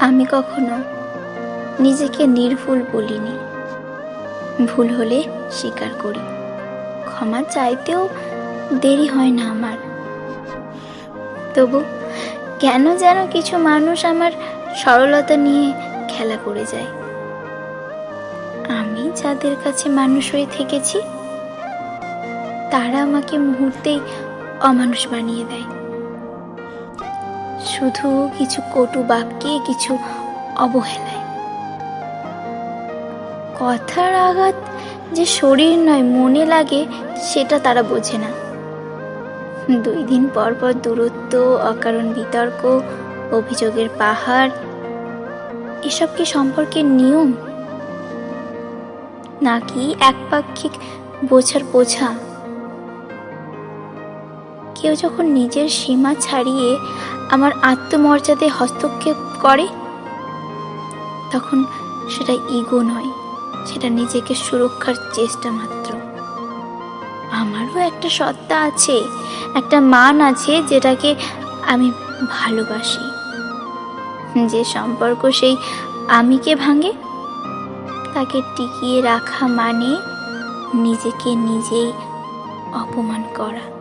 আমি কখনো নিজেকে নির্ভুল বলিনি। ভুল হলে স্বীকার করি। ক্ষমা চাইতেও দেরি হয় না আমার। তবু কেন যেন কিছু মানুষ আমার সরলতা নিয়ে খেলা করে যায়। আমি যাদের কাছে মানুষ হয়ে থেকেছি, তারা আমাকে মুহূর্তেই অমানুষ বানিয়ে দেয়। শুধু কিছু কটু বাক্যে কিছু অবহেলায়। কথার আঘাত যে শরীর নয়, মনে লাগে সেটা তারা বোঝে না। দুই দিন পর পর দূরত্ব, অকারণ বিতর্ক, অভিযোগের পাহাড়, এসব কি সম্পর্কের নিয়ম? নাকি একপাক্ষিক বোঝার বোঝা? কেউ যখন নিজের সীমা ছাড়িয়ে আমার আত্মমর্যাদায় হস্তক্ষেপ করে, তখন সেটা ইগো নয়, সেটা নিজেকে সুরক্ষার চেষ্টা মাত্র। আমারও একটা সত্তা আছে, একটা মান আছে যেটাকে আমি ভালোবাসি। যে সম্পর্ক সেই আমিকে ভাঙে, তাকে টিকিয়ে রাখা মানে নিজেকে নিজেই অপমান করা।